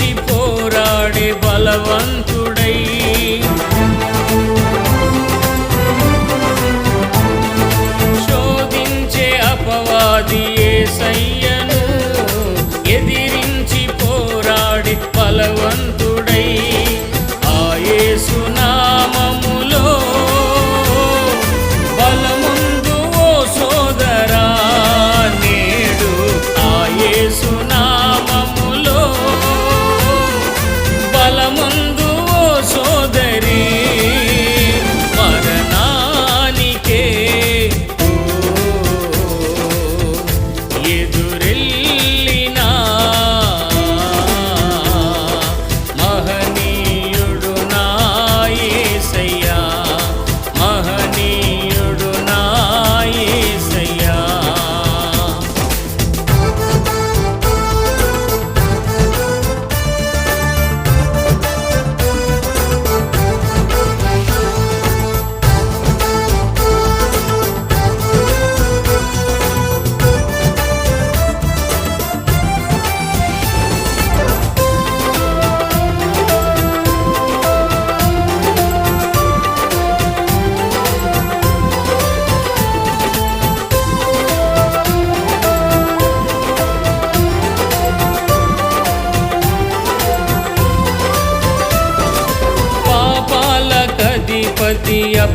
చేసి పోరాడే బలవంతుడై. శోధించే అపవాది ఏ సయ్యను ఎదిరించి పోరాడి బలవ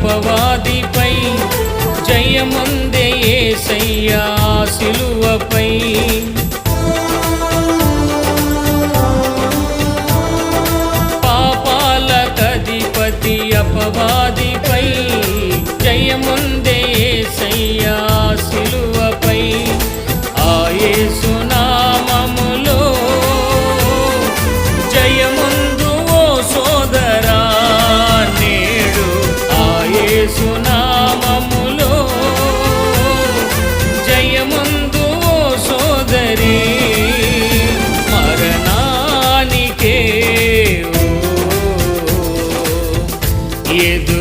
పాపవాదిపై జయముందే ఏసయ్యా సిలువపై. పాపాల అధిపతి అపవాదిపై జయముందే ஏது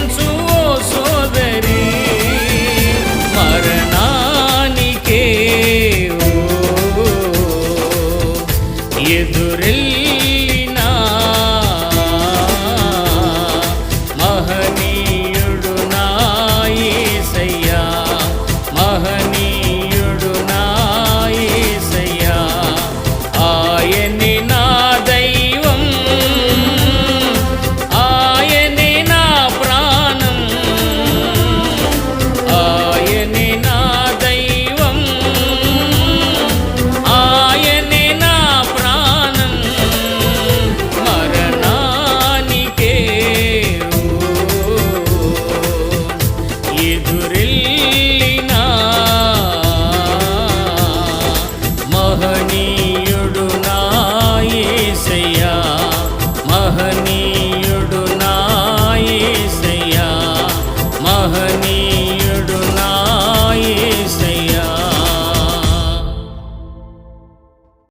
into